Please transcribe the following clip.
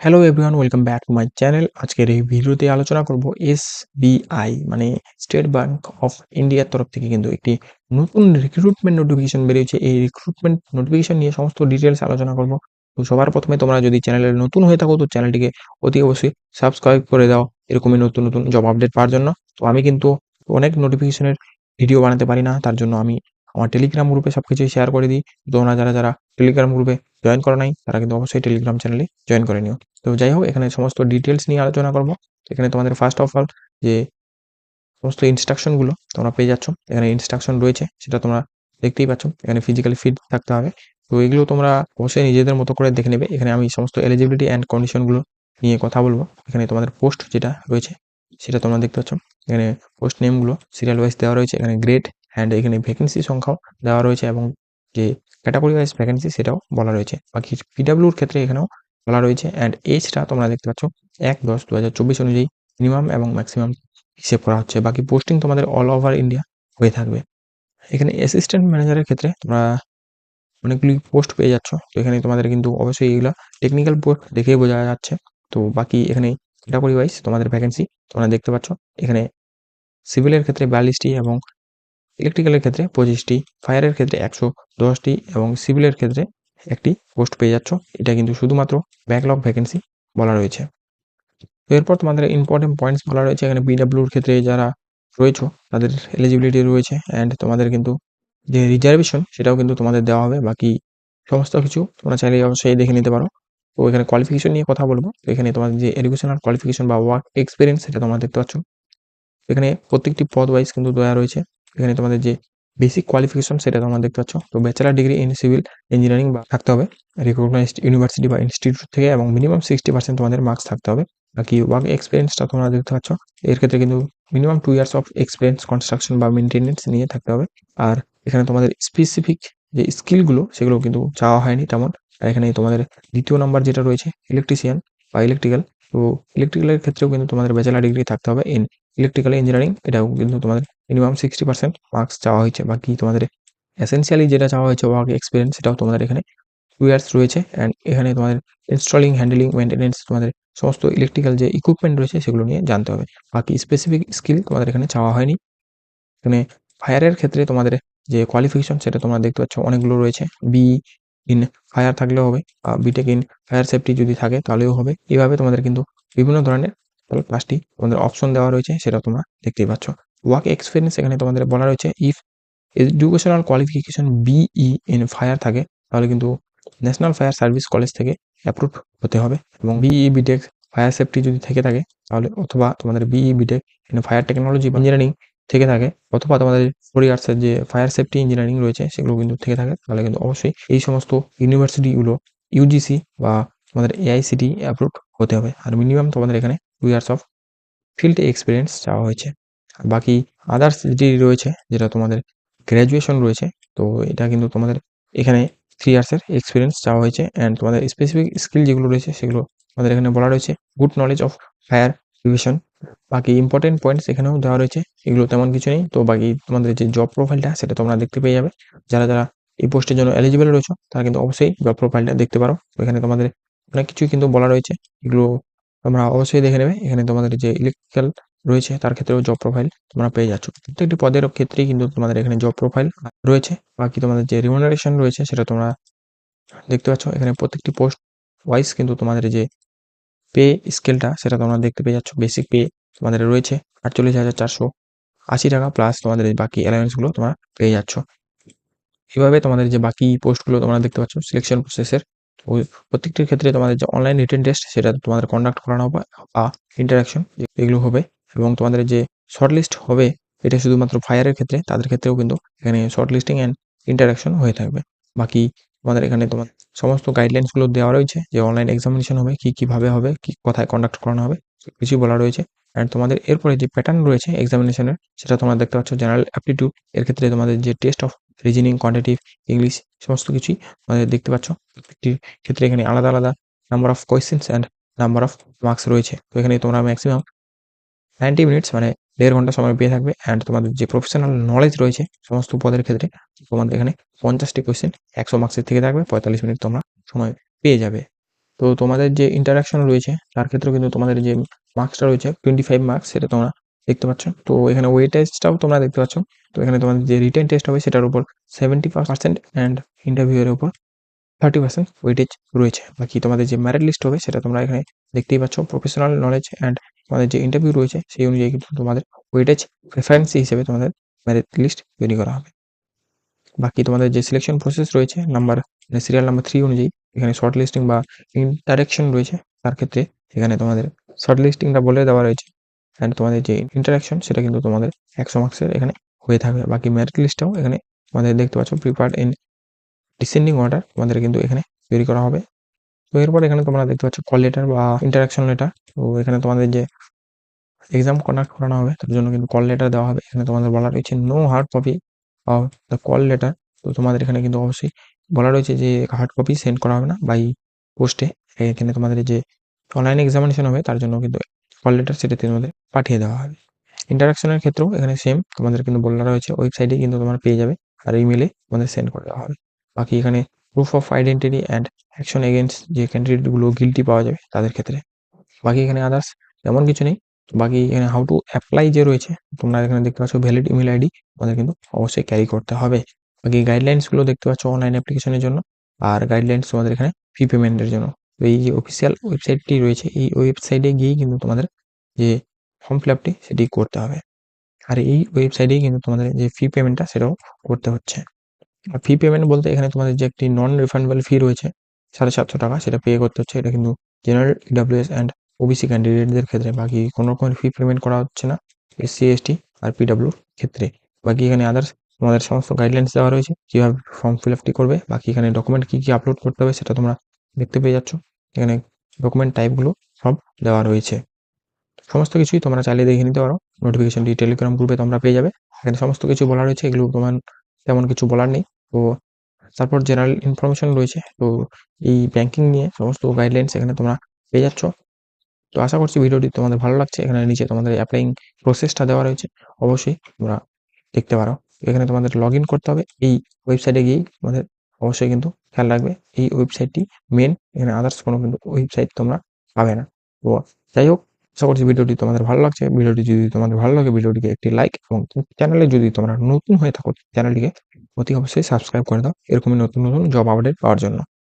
Hello everyone welcome back to my channel আজকের এই ভিডিওতে আলোচনা করব এসবিআই মানে স্টেট ব্যাংক অফ ইন্ডিয়ার তরফ থেকে কিন্তু একটি নতুন রিক্রুটমেন্ট নোটিফিকেশন বেরিয়েছে। এই রিক্রুটমেন্ট নোটিফিকেশন নিয়ে সমস্ত ডিটেলস আলোচনা করব। তো সবার প্রথমে তোমরা যদি চ্যানেলে নতুন হয়ে থাকো, তো চ্যানেলটিকে অতি অবশ্যই সাবস্ক্রাইব করে দাও। এরকমই নতুন নতুন জব আপডেট পাওয়ার জন্য। তো আমি কিন্তু অনেক নোটিফিকেশনের ভিডিও বানাতে পারি না, তার জন্য আমি আমার টেলিগ্রাম গ্রুপে সব কিছুই শেয়ার করে দিই। তোমরা যারা যারা টেলিগ্রাম গ্রুপে জয়েন করো নাই, তারা কিন্তু অবশ্যই টেলিগ্রাম চ্যানেলে জয়েন করে নিও। তো যাই হোক, এখানে সমস্ত ডিটেলস নিয়ে আলোচনা করব। এখানে তোমাদের ফার্স্ট অফ অল যে সমস্ত ইনস্ট্রাকশনগুলো তোমরা পেয়ে যাচ্ছ, এখানে ইনস্ট্রাকশন রয়েছে, সেটা তোমরা দেখতেই পাচ্ছ। এখানে ফিজিক্যালি ফিট থাকতে হবে। তো এগুলো তোমরা অবশ্যই নিজেদের মতো করে দেখে নেবে। এখানে আমি সমস্ত এলিজিবিলিটি অ্যান্ড কন্ডিশনগুলো নিয়ে কথা বলব। এখানে তোমাদের পোস্ট যেটা রয়েছে, সেটা তোমরা দেখতে পাচ্ছ। এখানে পোস্ট নেমগুলো সিরিয়াল ওয়াইজ দেওয়া রয়েছে। এখানে গ্রেড অ্যান্ড এখানে ভ্যাকেন্সি সংখ্যাও দেওয়া রয়েছে এবং যে ক্যাটাগরি ওয়াইজ ভ্যাকেন্সি সেটাও বলা রয়েছে। বাকি পিডাব্লিউর ক্ষেত্রে এখানেও বলা রয়েছে। অ্যান্ড এজটা তোমরা দেখতে পাচ্ছ, এক দশ দু অনুযায়ী মিনিমাম এবং ম্যাক্সিমাম হিসেব করা হচ্ছে। বাকি পোস্টিং তোমাদের অল ওভার ইন্ডিয়া হয়ে থাকবে। এখানে অ্যাসিস্ট্যান্ট ম্যানেজারের ক্ষেত্রে তোমরা অনেকগুলি পোস্ট পেয়ে যাচ্ছ। তো এখানে তোমাদের কিন্তু অবশ্যই এগুলো টেকনিক্যাল পোস্ট দেখেই বোঝা যাচ্ছে। তো বাকি এখানে ক্যাটাগরি ওয়াইজ তোমাদের ভ্যাকেন্সি তোমরা দেখতে পাচ্ছ। এখানে সিভিলের ক্ষেত্রে বিয়াল্লিশটি এবং ইলেকট্রিক্যালের ক্ষেত্রে পঁচিশটি ফায়ারের ক্ষেত্রে একশো দশটি এবং সিভিলের ক্ষেত্রে একটি পোস্ট পেয়ে যাচ্ছ। এটা কিন্তু শুধুমাত্র ব্যাকলগ ভ্যাকেন্সি বলা রয়েছে। এরপর তোমাদের ইম্পর্টেন্ট পয়েন্টস বলা রয়েছে। এখানে বিডাব্লিউর ক্ষেত্রে যারা রয়েছে, তাদের এলিজিবিলিটি রয়েছে অ্যান্ড তোমাদের কিন্তু যে রিজার্ভেশন সেটাও কিন্তু তোমাদের দেওয়া হবে। বাকি সমস্ত কিছু তোমরা চাইলে অবশ্যই দেখে নিতে পারো। তো এখানে কোয়ালিফিকেশন নিয়ে কথা বলব। এখানে তোমাদের যে এডুকেশনাল কোয়ালিফিকেশন বা ওয়ার্ক এক্সপিরিয়েন্স সেটা তোমরা দেখতে পাচ্ছ। এখানে প্রত্যেকটি পদ ওয়াইজ কিন্তু দেওয়া রয়েছে। এখানে তোমাদের যে বেসিক কোয়ালিফিকেশন সেটা তোমরা দেখতে পাচ্ছ। তো bachelor degree in civil engineering বা থাকতে হবে। রিকগনাইজড ইউনিভার্সিটি বা ইনস্টিটিউট থেকে এবং মিনিমাম সিক্সটি পার্সেন্ট তোমাদের মার্কস থাকতে হবে। বাকি ওয়ার্ক এক্সপিরিয়েন্সটা তোমরা দেখতে পাচ্ছ। এর ক্ষেত্রে কিন্তু minimum two years of experience construction বা মেনটেনেন্স নিয়ে থাকতে হবে। আর এখানে তোমাদের স্পেসিফিক যে স্কিলগুলো সেগুলো কিন্তু চাওয়া হয়নি তেমন। আর এখানে তোমাদের দ্বিতীয় নাম্বার যেটা রয়েছে ইলেকট্রিশিয়ান বা ইলেকট্রিক্যাল তো ইলেকট্রিক্যালের ক্ষেত্রেও কিন্তু তোমাদের ব্যাচেলার ডিগ্রি থাকতে হবে ইন ইলেকট্রিক্যাল ইঞ্জিনিয়ারিং এটাও কিন্তু তোমাদের মিনিমাম সিক্সটি পার্সেন্ট মার্কস চাওয়া হয়েছে। বাকি তোমাদের এসেন্সিয়ালি যেটা চাওয়া হয়েছে ওয়ার্ক এক্সপিরিয়েন্স সেটাও তোমাদের এখানে টু ইয়ার্স রয়েছে। অ্যান্ড এখানে তোমাদের ইনস্টলিং হ্যান্ডেলিং মেনটেনেন্স তোমাদের সমস্ত ইলেকট্রিক্যাল যে ইকুইপমেন্ট রয়েছে, সেগুলো নিয়ে জানতে হবে। বাকি স্পেসিফিক স্কিল তোমাদের এখানে চাওয়া হয়নি। এখানে ফায়ারের ক্ষেত্রে তোমাদের যে কোয়ালিফিকেশন সেটা তোমরা দেখতে পাচ্ছ, অনেকগুলো রয়েছে। বি ইন ফায়ার থাকলেও হবে বিটেক ইন ফায়ার সেফটি যদি থাকে, তাহলেও হবে। এভাবে তোমাদের কিন্তু বিভিন্ন ধরনের পাঁচটি তোমাদের অপশন দেওয়া রয়েছে, সেটা তোমরা দেখতেই পাচ্ছ। ওয়ার্ক এক্সপিরিয়েন্স এখানে তোমাদের বলা রয়েছে if educational qualification BE in fire থাকে, তাহলে কিন্তু ন্যাশনাল ফায়ার সার্ভিস কলেজ থেকে অ্যাপ্রুভ হতে হবে। এবং বিই বিটেক ফায়ার সেফটি যদি থেকে থাকে, তাহলে অথবা তোমাদের BE BTech in fire technology engineering থেকে থাকে, অথবা তোমাদের ফোর ইয়ার্সের যে ফায়ার সেফটি ইঞ্জিনিয়ারিং রয়েছে, সেগুলো কিন্তু থেকে থাকে, তাহলে কিন্তু অবশ্যই এই সমস্ত ইউনিভার্সিটিগুলো ইউজিসি বা তোমাদের এআইসিটি অ্যাপ্রুভ হতে হবে। আর মিনিমাম তোমাদের এখানে two years of field experience চাওয়া হয়েছে। আর বাকি আদার্স যেটি রয়েছে, যেটা তোমাদের গ্র্যাজুয়েশন রয়েছে, তো এটা কিন্তু তোমাদের এখানে থ্রি ইয়ার্সের এক্সপিরিয়েন্স চাওয়া হয়েছে। অ্যান্ড তোমাদের স্পেসিফিক স্কিল যেগুলো রয়েছে, সেগুলো আমাদের এখানে বলা রয়েছে। Good knowledge of fire division বাকি ইম্পর্টেন্ট পয়েন্টস এখানেও দেওয়া রয়েছে, এগুলো তেমন কিছু নেই। তো বাকি তোমাদের যে জব প্রোফাইলটা সেটা তোমরা দেখতে পেয়ে যাবে। যারা যারা এই পোস্টের জন্য এলিজিবল রয়েছে, তারা কিন্তু অবশ্যই জব প্রোফাইলটা দেখতে পারো। এখানে তোমাদের অনেক কিছুই কিন্তু বলা রয়েছে। এগুলো তোমরা অবশ্যই দেখে নেবে। এখানে তোমাদের যে ইলেকট্রিক্যাল রয়েছে, তার ক্ষেত্রেও জব প্রোফাইল তোমরা পেয়ে যাচ্ছ। প্রত্যেকটি পদের ক্ষেত্রেই কিন্তু তোমাদের এখানে জব প্রোফাইল রয়েছে। বাকি তোমাদের যে রিমুনারেশন রয়েছে, সেটা তোমরা দেখতে পাচ্ছ। এখানে প্রত্যেকটি পোস্ট ওয়াইজ কিন্তু তোমাদের যে পে স্কেলটা সেটা তোমরা দেখতে পেয়ে যাচ্ছ। বেসিক পে তোমাদের রয়েছে আটচল্লিশ হাজার চারশো আশি টাকা প্লাস তোমাদের বাকি অ্যালায়েন্সগুলো তোমরা পেয়ে যাচ্ছ। এভাবে তোমাদের যে বাকি পোস্টগুলো তোমরা দেখতে পাচ্ছ সিলেকশন প্রসেসের ওই প্রত্যেকটির ক্ষেত্রে তোমাদের যে অনলাইন রিটেন টেস্ট সেটা তোমাদের কন্ডাক্ট করানো হবে বা ইন্টারাকশন এগুলো হবে এবং তোমাদের যে শর্ট লিস্ট হবে, এটা শুধুমাত্র ফায়ারের ক্ষেত্রে, তাদের ক্ষেত্রেও কিন্তু এখানে শর্ট লিস্টিং অ্যান্ড ইন্টারাকশন হয়ে থাকবে। বাকি তোমাদের এখানে তোমার সমস্ত গাইডলাইন্সগুলো দেওয়া রয়েছে, যে অনলাইন এক্সামিনেশন হবে, কী কীভাবে হবে, কী কোথায় কন্ডাক্ট করানো হবে কিছুই বলা রয়েছে। অ্যান্ড তোমাদের এরপরে যে প্যাটার্ন রয়েছে এক্সামিনেশনের সেটা তোমরা দেখতে পাচ্ছ জেনারেল অ্যাপটিটিউড এর ক্ষেত্রে তোমাদের যে test of reasoning quantitative English সমস্ত কিছুই তোমাদের দেখতে পাচ্ছ। প্রত্যেকটির ক্ষেত্রে এখানে আলাদা আলাদা number of questions and number of marks রয়েছে। তো এখানে তোমরা ম্যাক্সিমাম নাইনটি মিনিটস মানে দেড় ঘণ্টা সময় পেয়ে থাকবে। অ্যান্ড তোমাদের যে প্রফেশনাল নলেজ রয়েছে সমস্ত পদের ক্ষেত্রে, তোমাদের এখানে পঞ্চাশটি কোয়েশ্চেন একশো মার্কসের থেকে থাকবে। পঁয়তাল্লিশ মিনিট তোমরা সময় পেয়ে যাবে। তো তোমাদের যে ইন্টারাকশন রয়েছে, তার ক্ষেত্রেও কিন্তু তোমাদের যে মার্কসটা রয়েছে টোয়েন্টি ফাইভ মার্কস সেটা তোমরা দেখতে পাচ্ছ? তো এখানে ওয়েট টেস্টটাও তোমরা দেখতে পাচ্ছ। তো এখানে তোমাদের যে রিটেন টেস্ট হবে সেটার উপর সেভেন্টি পার্সেন্ট অ্যান্ড ইন্টারভিউয়ের উপর থার্টি পার্সেন্ট ওয়েটেজ রয়েছে। বাকি তোমাদের যে ম্যারিট লিস্ট হবে সেটা তোমরা এখানে দেখতেই পাচ্ছ। প্রফেশনাল নলেজ অ্যান্ড তোমাদের যে ইন্টারভিউ রয়েছে সেই অনুযায়ী কিন্তু তোমাদের ওয়েটেজ প্রেফারেন্সি হিসেবে তোমাদের ম্যারিট লিস্ট তৈরি করা হবে। বাকি তোমাদের যে সিলেকশন প্রসেস রয়েছে নাম্বার সিরিয়াল নাম্বার থ্রি অনুযায়ী এখানে শর্ট লিস্টিং বা ইন্টারেকশন রয়েছে, তার ক্ষেত্রে এখানে তোমাদের শর্ট লিস্টিংটা বলে দেওয়া রয়েছে। অ্যান্ড তোমাদের যে ইন্টারাকশন সেটা কিন্তু তোমাদের একশো মার্কসের এখানে হয়ে থাকবে। বাকি মেরিট লিস্টটাও এখানে তোমাদের দেখতে পাচ্ছ প্রিপার্ড ইন ডিসেন্ডিং অর্ডার তোমাদের কিন্তু এখানে তৈরি করা হবে। তো এরপর এখানে তোমরা দেখতে পাচ্ছ কল লেটার বা ইন্টারাকশন লেটার তো এখানে তোমাদের যে এক্সাম কন্ডাক্ট করানো হবে, তার জন্য কিন্তু কল লেটার দেওয়া হবে। এখানে তোমাদের বলা রয়েছে no hard copy of the call letter তো তোমাদের এখানে কিন্তু অবশ্যই বলা রয়েছে যে হার্ড কপি সেন্ড করা হবে না বাই পোস্টে এখানে তোমাদের যে অনলাইন এক্সামিনেশন হবে, তার জন্য কিন্তু কল লেটার সেটা তোমাদের পাঠিয়ে দেওয়া হবে। ইন্টারাকশনের ক্ষেত্রেও এখানে সেম তোমাদের কিন্তু বলা রয়েছে ওয়েবসাইটে কিন্তু তোমরা পেয়ে যাবে আর ইমেলে তোমাদের সেন্ড করে দেওয়া হবে। বাকি এখানে proof of identity and action against যে ক্যান্ডিডেটগুলো গিলটি পাওয়া যাবে তাদের ক্ষেত্রে। বাকি এখানে আদার্স তেমন কিছু নেই। বাকি এখানে হাউ টু অ্যাপ্লাই যে রয়েছে, তোমরা এখানে দেখতে পাচ্ছ ভ্যালিড ইমেল আইডি তোমাদের কিন্তু অবশ্যই ক্যারি করতে হবে। বাকি গাইডলাইন্সগুলো দেখতে পাচ্ছ অনলাইন অ্যাপ্লিকেশনের জন্য, আর গাইডলাইন্স তোমাদের এখানে ফি পেমেন্টের জন্য। তো এই যে অফিসিয়াল ওয়েবসাইটটি রয়েছে, এই ওয়েবসাইটে গিয়েই কিন্তু তোমাদের যে ফর্ম ফিল আপটি সেটি করতে হবে। আর এই ওয়েবসাইটেই কিন্তু তোমাদের যে ফি পেমেন্টটা সেটাও করতে হচ্ছে। আর ফি পেমেন্ট বলতে এখানে তোমাদের যে একটি নন রিফান্ডেবল ফি রয়েছে, সাড়ে সাতশো টাকা সেটা পে করতে হচ্ছে। এটা কিন্তু জেনারেল ইডাব্লিউএস অ্যান্ড ওবিসি ক্যান্ডিডেটদের ক্ষেত্রে। বাকি কোনো রকমের ফি পেমেন্ট করা হচ্ছে না এসসি এসটি আর পিডাব্লিউর ক্ষেত্রে। বাকি এখানে আদার্স তোমাদের সমস্ত গাইডলাইন্স দেওয়া রয়েছে, কীভাবে ফর্ম ফিল আপটি করবে, বাকি এখানে ডকুমেন্ট কী কী আপলোড করতে হবে সেটা তোমরা দেখতে পেয়ে যাচ্ছ। এখানে ডকুমেন্ট টাইপগুলো সব দেওয়া রয়েছে। সমস্ত কিছুই তোমরা চালিয়ে দেখে নিতে পারো। নোটিফিকেশনটি টেলিগ্রাম গ্রুপে তোমরা পেয়ে যাবে। এখানে সমস্ত কিছু বলা রয়েছে, এগুলো তোমার তেমন কিছু বলার নেই। তো তারপর জেনারেল ইনফরমেশন রয়েছে। তো এই ব্যাংকিং নিয়ে সমস্ত গাইডলাইন্স এখানে তোমরা পেয়ে যাচ্ছ। তো আশা করছি ভিডিওটি তোমাদের ভালো লাগছে। এখানে নিচে তোমাদের অ্যাপ্লাইং প্রসেসটা দেওয়া রয়েছে। অবশ্যই তোমরা দেখতে পারো। এখানে তোমাদের লগ করতে হবে। এই ওয়েবসাইটে গিয়েই তোমাদের অবশ্যই কিন্তু খেয়াল রাখবে। এই ওয়েবসাইটটি মেন এখানে আদার্স কোনো কিন্তু ওয়েবসাইট তোমরা পাবে না। তো যাই হোক, আশা করছি ভিডিওটি তোমাদের ভালো লাগছে। ভিডিওটি যদি তোমাদের ভালো লাগে, ভিডিওটিকে একটি লাইক এবং চ্যানেলে যদি তোমরা নতুন হয়ে থাকো চ্যানেলটিকে অতি অবশ্যই সাবস্ক্রাইব করে দাও। এরকমই নতুন নতুন জব আপডেট পাওয়ার জন্য।